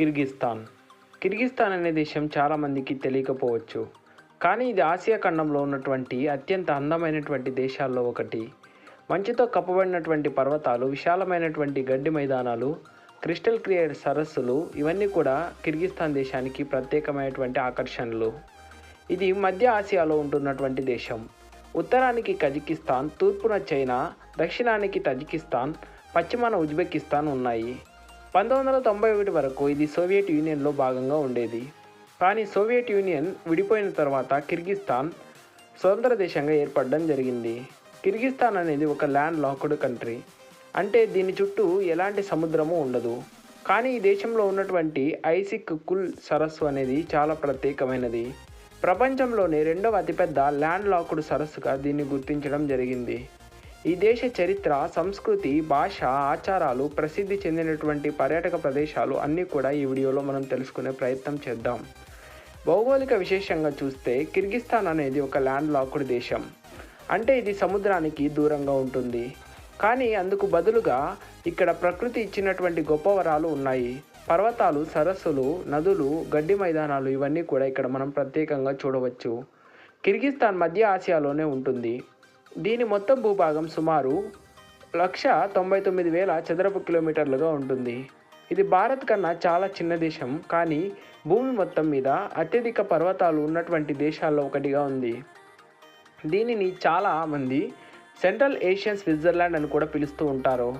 కిర్గిస్తాన్. కిర్గిస్తాన్ అనే దేశం చాలామందికి తెలియకపోవచ్చు. కానీ ఇది ఆసియా ఖండంలో ఉన్నటువంటి అత్యంత అందమైనటువంటి దేశాల్లో ఒకటి. మంచుతో కప్పబడినటువంటి పర్వతాలు విశాలమైనటువంటి గడ్డి మైదానాలు క్రిస్టల్ క్రియేట్ సరస్సులు ఇవన్నీ కూడా కిర్గిస్తాన్ దేశానికి ప్రత్యేకమైనటువంటి ఆకర్షణలు. ఇది మధ్య ఆసియాలో ఉంటున్నటువంటి దేశం. ఉత్తరానికి కజకిస్తాన్ తూర్పున చైనా దక్షిణానికి తజికిస్తాన్ పశ్చిమాన ఉజ్బెకిస్తాన్ ఉన్నాయి. పంతొమ్మిది వందల తొంభై ఒకటి వరకు ఇది సోవియట్ యూనియన్లో భాగంగా ఉండేది. కానీ సోవియట్ యూనియన్ విడిపోయిన తర్వాత కిర్గిస్తాన్ స్వతంత్ర దేశంగా ఏర్పడడం జరిగింది. కిర్గిస్తాన్ అనేది ఒక ల్యాండ్ లాక్డ్ కంట్రీ. అంటే దీని చుట్టూ ఎలాంటి సముద్రము ఉండదు. కానీ ఈ దేశంలో ఉన్నటువంటి ఐసిక్ కుల్ సరస్సు అనేది చాలా ప్రత్యేకమైనది. ప్రపంచంలోనే రెండవ అతిపెద్ద ల్యాండ్ లాక్డ్ సరస్సుగా దీన్ని గుర్తించడం జరిగింది. ఈ దేశ చరిత్ర సంస్కృతి భాష ఆచారాలు ప్రసిద్ధి చెందినటువంటి పర్యాటక ప్రదేశాలు అన్నీ కూడా ఈ వీడియోలో మనం తెలుసుకునే ప్రయత్నం చేద్దాం. భౌగోళిక విశేషంగా చూస్తే కిర్గిస్తాన్ అనేది ఒక ల్యాండ్ లాక్డ్ దేశం. అంటే ఇది సముద్రానికి దూరంగా ఉంటుంది. కానీ అందుకు బదులుగా ఇక్కడ ప్రకృతి ఇచ్చినటువంటి గొప్ప వరాలు ఉన్నాయి. పర్వతాలు సరస్సులు నదులు గడ్డి మైదానాలు ఇవన్నీ కూడా ఇక్కడ మనం ప్రత్యేకంగా చూడవచ్చు. కిర్గిస్తాన్ మధ్య ఆసియాలోనే ఉంటుంది. దీని మొత్తం భూభాగం సుమారు లక్ష తొంభై తొమ్మిది వేల చదరపు కిలోమీటర్లుగా ఉంటుంది. ఇది భారత్ కన్నా చాలా చిన్న దేశం కానీ భూమి మొత్తం మీద అత్యధిక పర్వతాలు ఉన్నటువంటి దేశాల్లో ఒకటిగా ఉంది. దీనిని చాలా మంది సెంట్రల్ ఏషియన్ స్విట్జర్లాండ్ అని కూడా పిలుస్తూ ఉంటారు.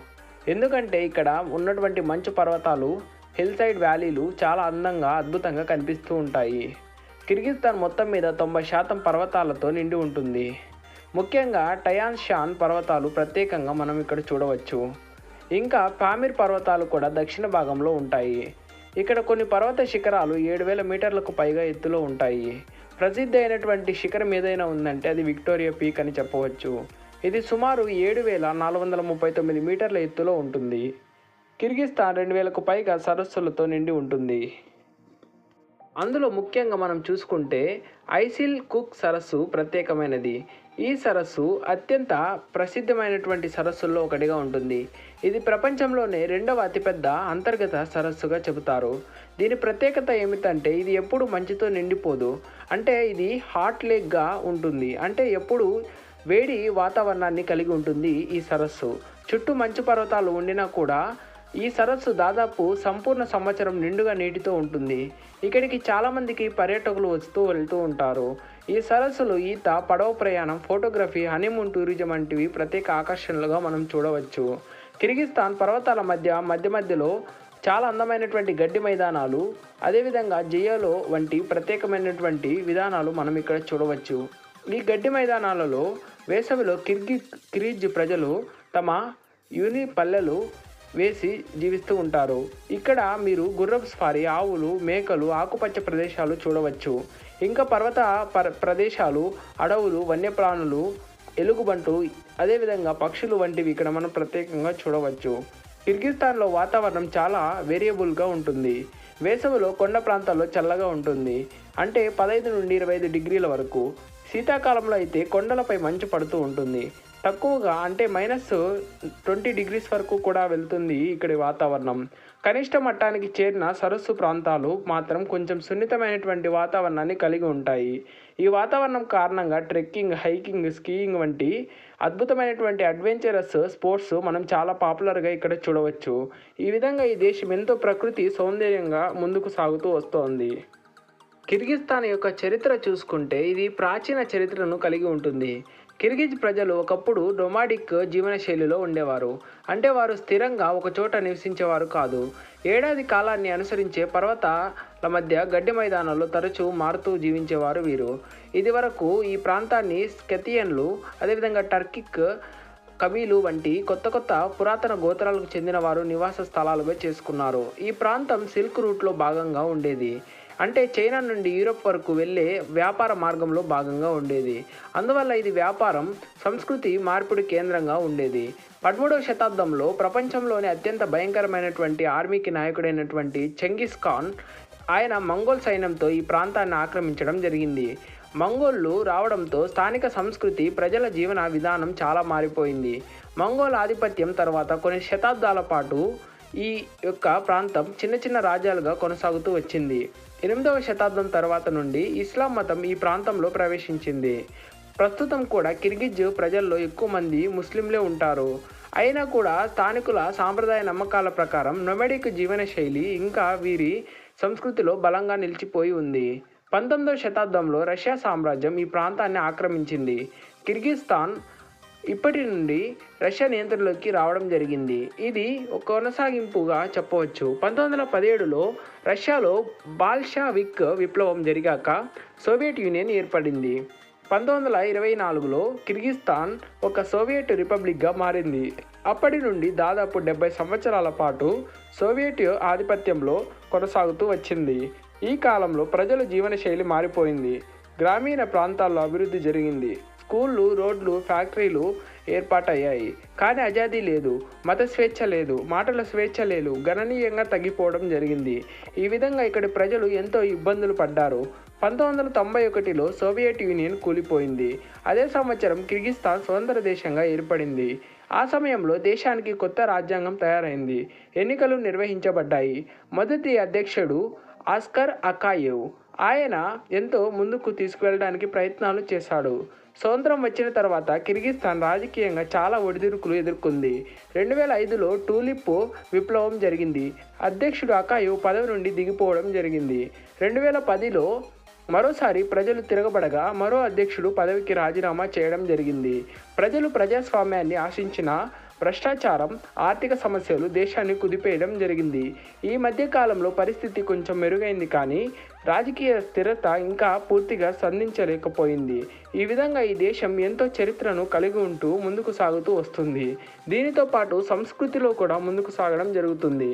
ఎందుకంటే ఇక్కడ ఉన్నటువంటి మంచు పర్వతాలు హిల్ సైడ్ వ్యాలీలు చాలా అందంగా అద్భుతంగా కనిపిస్తూ ఉంటాయి. కిర్గిస్తాన్ మొత్తం మీద తొంభై శాతం పర్వతాలతో నిండి ఉంటుంది. ముఖ్యంగా టయాన్ షాన్ పర్వతాలు ప్రత్యేకంగా మనం ఇక్కడ చూడవచ్చు. ఇంకా పామిర్ పర్వతాలు కూడా దక్షిణ భాగంలో ఉంటాయి. ఇక్కడ కొన్ని పర్వత శిఖరాలు ఏడు వేల మీటర్లకు పైగా ఎత్తులో ఉంటాయి. ప్రసిద్ధి అయినటువంటి శిఖరం ఏదైనా ఉందంటే అది విక్టోరియా పీక్ అని చెప్పవచ్చు. ఇది సుమారు ఏడు వేల నాలుగు వందల ముప్పై తొమ్మిది మీటర్ల ఎత్తులో ఉంటుంది. కిర్గిస్తాన్ రెండు వేలకు పైగా సరస్సులతో నిండి ఉంటుంది. అందులో ముఖ్యంగా మనం చూసుకుంటే ఐసిల్ కుక్ సరస్సు ప్రత్యేకమైనది. ఈ సరస్సు అత్యంత ప్రసిద్ధమైనటువంటి సరస్సుల్లో ఒకటిగా ఉంటుంది. ఇది ప్రపంచంలోనే రెండవ అతిపెద్ద అంతర్గత సరస్సుగా చెబుతారు. దీని ప్రత్యేకత ఏమిటంటే ఇది ఎప్పుడు మంచుతో నిండిపోదు. అంటే ఇది హాట్ లేక్గా ఉంటుంది. అంటే ఎప్పుడు వేడి వాతావరణాన్ని కలిగి ఉంటుంది ఈ సరస్సు. చుట్టూ మంచు పర్వతాలు ఉండినా కూడా ఈ సరస్సు దాదాపు సంపూర్ణ సంవత్సరం నిండుగా నీటితో ఉంటుంది. ఇక్కడికి చాలామందికి పర్యాటకులు వస్తూ వెళ్తూ ఉంటారు. ఈ సరస్సులు ఈత పడవ ప్రయాణం ఫోటోగ్రఫీ హనీమూన్ టూరిజం వంటివి ప్రత్యేక ఆకర్షణలుగా మనం చూడవచ్చు. కిర్గిస్తాన్ పర్వతాల మధ్య మధ్య మధ్యలో చాలా అందమైనటువంటి గడ్డి మైదానాలు అదేవిధంగా జియోలో వంటి ప్రత్యేకమైనటువంటి విధానాలు మనం ఇక్కడ చూడవచ్చు. ఈ గడ్డి మైదానాలలో వేసవిలో కిర్గి కిరిజ్ ప్రజలు తమ యూని పల్లెలు వేసి జీవిస్తూ ఉంటారు. ఇక్కడ మీరు గుర్రపు స్వారీ ఆవులు మేకలు ఆకుపచ్చ ప్రదేశాలు చూడవచ్చు. ఇంకా పర్వత పర ప్రదేశాలు అడవులు వన్యప్రాణులు ఎలుగుబంటు అదేవిధంగా పక్షులు వంటివి ఇక్కడ మనం ప్రత్యేకంగా చూడవచ్చు. కిర్గిస్తాన్లో వాతావరణం చాలా వేరియబుల్గా ఉంటుంది. వేసవిలో కొండ ప్రాంతాల్లో చల్లగా ఉంటుంది. అంటే పదహైదు నుండి ఇరవై ఐదు డిగ్రీల వరకు. శీతాకాలంలో అయితే కొండలపై మంచు పడుతూ ఉంటుంది. తక్కువగా అంటే మైనస్ ట్వంటీ డిగ్రీస్ వరకు కూడా వెళ్తుంది ఇక్కడి వాతావరణం. కనిష్ట మట్టానికి చేరిన సరస్సు ప్రాంతాలు మాత్రం కొంచెం సున్నితమైనటువంటి వాతావరణాన్ని కలిగి ఉంటాయి. ఈ వాతావరణం కారణంగా ట్రెక్కింగ్ హైకింగ్ స్కీయింగ్ వంటి అద్భుతమైనటువంటి అడ్వెంచరస్ స్పోర్ట్స్ మనం చాలా పాపులర్గా ఇక్కడ చూడవచ్చు. ఈ విధంగా ఈ దేశం ఎంతో ప్రకృతి సౌందర్యంగా ముందుకు సాగుతూ వస్తోంది. కిర్గిస్తాన్ యొక్క చరిత్ర చూసుకుంటే ఇది ప్రాచీన చరిత్రను కలిగి ఉంటుంది. కిర్గిజ్ ప్రజలు ఒకప్పుడు డొమాడిక్ జీవనశైలిలో ఉండేవారు. అంటే వారు స్థిరంగా ఒక చోట నివసించేవారు కాదు. ఏడాది కాలాన్ని అనుసరించే పర్వతాల మధ్య గడ్డి మైదానాల్లో తరచూ మారుతూ జీవించేవారు వీరు. ఇది వరకు ఈ ప్రాంతాన్ని స్కెతియన్లు అదేవిధంగా టర్కిక్ కబీలు వంటి కొత్త కొత్త పురాతన గోత్రాలకు చెందిన వారు నివాస స్థలాలుగా చేసుకున్నారు. ఈ ప్రాంతం సిల్క్ రూట్లో భాగంగా ఉండేది. అంటే చైనా నుండి యూరోప్ వరకు వెళ్ళే వ్యాపార మార్గంలో భాగంగా ఉండేది. అందువల్ల ఇది వ్యాపారం సంస్కృతి మార్పిడి కేంద్రంగా ఉండేది. పదమూడవ శతాబ్దంలో ప్రపంచంలోని అత్యంత భయంకరమైనటువంటి ఆర్మీకి నాయకుడైనటువంటి చెంగిస్ ఖాన్ ఆయన మంగోల్ సైన్యంతో ఈ ప్రాంతాన్ని ఆక్రమించడం జరిగింది. మంగోళ్ళు రావడంతో స్థానిక సంస్కృతి ప్రజల జీవన విధానం చాలా మారిపోయింది. మంగోల్ ఆధిపత్యం తర్వాత కొన్ని శతాబ్దాల పాటు ఈ యొక్క ప్రాంతం చిన్న చిన్న రాజ్యాలుగా కొనసాగుతూ వచ్చింది. ఎనిమిదవ శతాబ్దం తర్వాత నుండి ఇస్లాం మతం ఈ ప్రాంతంలో ప్రవేశించింది. ప్రస్తుతం కూడా కిర్గిజ్ ప్రజల్లో ఎక్కువ మంది ముస్లింలే ఉంటారు. అయినా కూడా స్థానికుల సాంప్రదాయ నమ్మకాల ప్రకారం నొమెడిక్ జీవన శైలి ఇంకా వీరి సంస్కృతిలో బలంగా నిలిచిపోయి ఉంది. పంతొమ్మిదవ శతాబ్దంలో రష్యా సామ్రాజ్యం ఈ ప్రాంతాన్ని ఆక్రమించింది. కిర్గిస్తాన్ ఇప్పటి నుండి రష్యా నియంత్రణలోకి రావడం జరిగింది. ఇది ఒక కొనసాగింపుగా చెప్పవచ్చు. పంతొమ్మిది వందల పదిహేడులో రష్యాలో బాల్షావిక్ విప్లవం జరిగాక సోవియట్ యూనియన్ ఏర్పడింది. పంతొమ్మిది వందల ఇరవై నాలుగులో కిర్గిస్తాన్ ఒక సోవియట్ రిపబ్లిక్గా మారింది. అప్పటి నుండి దాదాపు డెబ్బై సంవత్సరాల పాటు సోవియట్ ఆధిపత్యంలో కొనసాగుతూ వచ్చింది. ఈ కాలంలో ప్రజల జీవనశైలి మారిపోయింది. గ్రామీణ ప్రాంతాల్లో అభివృద్ధి జరిగింది. స్కూళ్ళు రోడ్లు ఫ్యాక్టరీలు ఏర్పాటయ్యాయి. కానీ ఆజాదీ లేదు మత స్వేచ్ఛ లేదు మాటల స్వేచ్ఛ లేదు గణనీయంగా తగ్గిపోవడం జరిగింది. ఈ విధంగా ఇక్కడి ప్రజలు ఎంతో ఇబ్బందులు పడ్డారు. పంతొమ్మిది వందల తొంభై ఒకటిలో సోవియట్ యూనియన్ కూలిపోయింది. అదే సంవత్సరం కిర్గిస్తాన్ స్వతంత్ర దేశంగా ఏర్పడింది. ఆ సమయంలో దేశానికి కొత్త రాజ్యాంగం తయారైంది. ఎన్నికలు నిర్వహించబడ్డాయి. మొదటి అధ్యక్షుడు ఆస్కర్ అకాయేవ్. ఆయన ఎంతో ముందుకు తీసుకువెళ్ళడానికి ప్రయత్నాలు చేశాడు. స్వతంత్రం వచ్చిన తర్వాత కిర్గిస్థాన్ రాజకీయంగా చాలా ఒడిదుడుకులు ఎదుర్కొంది. రెండు వేల ఐదులో టూలిప్ విప్లవం జరిగింది. అధ్యక్షుడు అకాయు పదవి నుండి దిగిపోవడం జరిగింది. రెండు వేల పదిలో మరోసారి ప్రజలు తిరగబడగా మరో అధ్యక్షుడు పదవికి రాజీనామా చేయడం జరిగింది. ప్రజలు ప్రజాస్వామ్యాన్ని ఆశించిన భ్రష్టాచారం ఆర్థిక సమస్యలు దేశాన్ని కుదిపేయడం జరిగింది. ఈ మధ్య కాలంలో పరిస్థితి కొంచెం మెరుగైంది కానీ రాజకీయ స్థిరత ఇంకా పూర్తిగా సంధించలేకపోయింది ఈ విధంగా ఈ దేశం ఎంతో చరిత్రను కలిగి ఉంటూ ముందుకు సాగుతూ వస్తుంది. దీనితో పాటు సంస్కృతిలో కూడా ముందుకు సాగడం జరుగుతుంది.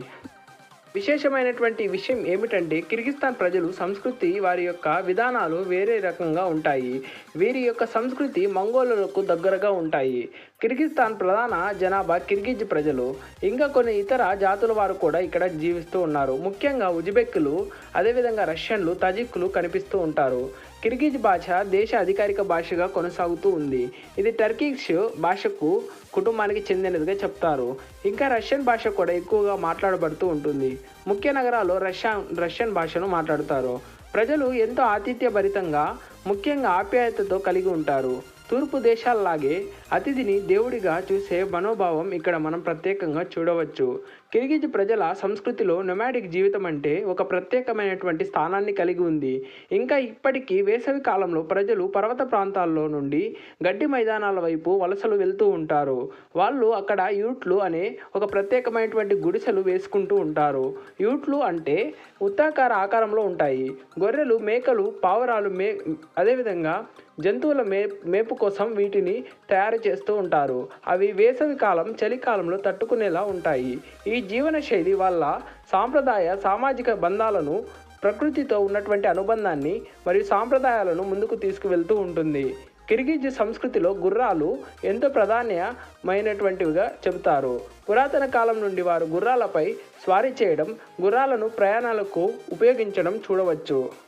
విశేషమైనటువంటి విషయం ఏమిటంటే కిర్గిస్తాన్ ప్రజలు సంస్కృతి వారి యొక్క విధానాలు వేరే రకంగా ఉంటాయి. వీరి యొక్క సంస్కృతి మంగోలులకు దగ్గరగా ఉంటాయి. కిర్గిస్థాన్ ప్రధాన జనాభా కిర్గిజ్ ప్రజలు ఇంకా కొన్ని ఇతర జాతుల వారు కూడా ఇక్కడ జీవిస్తూ ఉన్నారు. ముఖ్యంగా ఉజ్బెక్కులు అదేవిధంగా రష్యన్లు తజిక్కులు కనిపిస్తూ ఉంటారు. కిర్గిజ్ భాష దేశ అధికారిక భాషగా కొనసాగుతూ ఉంది. ఇది టర్కిష్ భాషకు కుటుంబానికి చెందినదిగా చెప్తారు. ఇంకా రష్యన్ భాష కూడా ఎక్కువగా మాట్లాడబడుతూ ఉంటుంది. ముఖ్య నగరాల్లో రష్యా రష్యన్ భాషను మాట్లాడుతారు. ప్రజలు ఎంతో ఆతిథ్యభరితంగా ముఖ్యంగా ఆప్యాయతతో కలిగి ఉంటారు. తూర్పు దేశాల్లాగే అతిథిని దేవుడిగా చూసే మనోభావం ఇక్కడ మనం ప్రత్యేకంగా చూడవచ్చు. కిర్గిజ్ ప్రజల సంస్కృతిలో నొమాడిక్ జీవితం అంటే ఒక ప్రత్యేకమైనటువంటి స్థానాన్ని కలిగి ఉంది. ఇంకా ఇప్పటికీ వేసవి కాలంలో ప్రజలు పర్వత ప్రాంతాల్లో నుండి గడ్డి మైదానాల వైపు వలసలు వెళ్తూ ఉంటారు. వాళ్ళు అక్కడ యూట్లు అనే ఒక ప్రత్యేకమైనటువంటి గుడిసెలు వేసుకుంటూ ఉంటారు. యూట్లు అంటే వృత్తాకార ఆకారంలో ఉంటాయి. గొర్రెలు మేకలు పావురాలు మే అదేవిధంగా జంతువుల మే మేపు కోసం వీటిని తయారు చేస్తూ ఉంటారు. అవి వేసవి కాలం చలికాలంలో తట్టుకునేలా ఉంటాయి. ఈ జీవన శైలి వల్ల సాంప్రదాయ సామాజిక బంధాలను ప్రకృతితో ఉన్నటువంటి అనుబంధాన్ని మరియు సాంప్రదాయాలను ముందుకు తీసుకువెళ్తూ ఉంటుంది. కిర్గిజ్ సంస్కృతిలో గుర్రాలు ఎంతో ప్రాధాన్యమైనటువంటివిగా చెబుతారు. పురాతన కాలం నుండి వారు గుర్రాలపై స్వారీ చేయడం గుర్రాలను ప్రయాణాలకు ఉపయోగించడం చూడవచ్చు.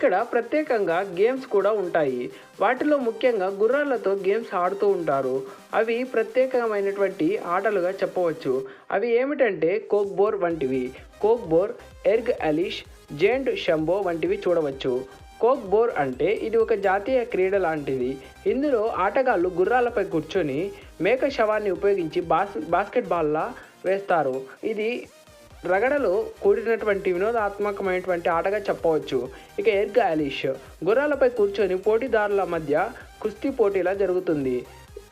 ఇక్కడ ప్రత్యేకంగా గేమ్స్ కూడా ఉంటాయి. వాటిలో ముఖ్యంగా గుర్రాలతో గేమ్స్ ఆడుతూ ఉంటారు. అవి ప్రత్యేకమైనటువంటి ఆటలుగా చెప్పవచ్చు. అవి ఏమిటంటే కోక్బోర్ వంటివి. కోక్బోర్ ఎర్గ్ అలిష్ జేంట్ షంబో వంటివి చూడవచ్చు. కోక్ బోర్ అంటే ఇది ఒక జాతీయ క్రీడ లాంటిది. ఇందులో ఆటగాళ్ళు గుర్రాలపై కూర్చొని మేక శవాన్ని ఉపయోగించి బాస్ బాస్కెట్బాల్లా వేస్తారు. ఇది రగడలో కూడినటువంటి వినోదాత్మకమైనటువంటి ఆటగా చెప్పవచ్చు. ఇక ఎయిర్ గాలిష్ గుర్రాలపై కూర్చొని పోటీదారుల మధ్య కుస్తీ పోటీలా జరుగుతుంది.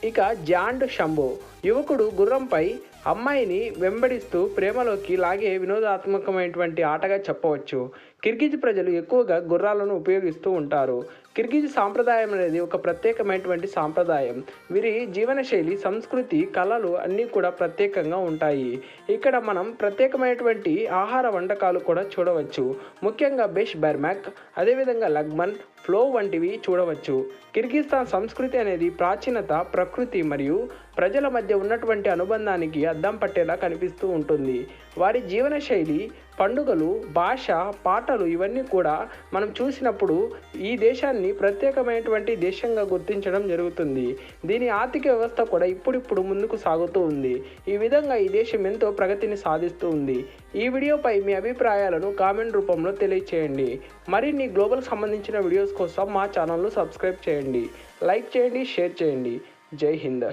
ఇక జాండ్ షంబు యువకుడు గుర్రంపై అమ్మాయిని వెంబడిస్తూ ప్రేమలోకి లాగే వినోదాత్మకమైనటువంటి ఆటగా చెప్పవచ్చు. కిర్గిజ్ ప్రజలు ఎక్కువగా గుర్రాలను ఉపయోగిస్తూ ఉంటారు. కిర్గిజ్ సాంప్రదాయం అనేది ఒక ప్రత్యేకమైనటువంటి సాంప్రదాయం. వీరి జీవనశైలి సంస్కృతి కళలు అన్నీ కూడా ప్రత్యేకంగా ఉంటాయి. ఇక్కడ మనం ప్రత్యేకమైనటువంటి ఆహార వంటకాలు కూడా చూడవచ్చు. ముఖ్యంగా బెష్ బెర్మాక్ అదేవిధంగా లగ్మన్ ఫ్లో వంటివి చూడవచ్చు. కిర్గిస్తాన్ సంస్కృతి అనేది ప్రాచీనత ప్రకృతి మరియు ప్రజల మధ్య ఉన్నటువంటి అనుబంధానికి అద్దం పట్టేలా కనిపిస్తూ ఉంటుంది. వారి జీవనశైలి పండుగలు భాష పాటలు ఇవన్నీ కూడా మనం చూసినప్పుడు ఈ దేశాన్ని ప్రత్యేకమైనటువంటి దేశంగా గుర్తించడం జరుగుతుంది. దీని ఆర్థిక వ్యవస్థ కూడా ఇప్పుడిప్పుడు ముందుకు సాగుతూ ఉంది. ఈ విధంగా ఈ దేశం ఎంతో ప్రగతిని సాధిస్తూ ఉంది. ఈ వీడియోపై మీ అభిప్రాయాలను కామెంట్ రూపంలో తెలియచేయండి. మరిన్ని గ్లోబల్ సంబంధించిన వీడియోస్ కోసం మా ఛానల్ను సబ్స్క్రైబ్ చేయండి. లైక్ చేయండి షేర్ చేయండి. జై హింద్.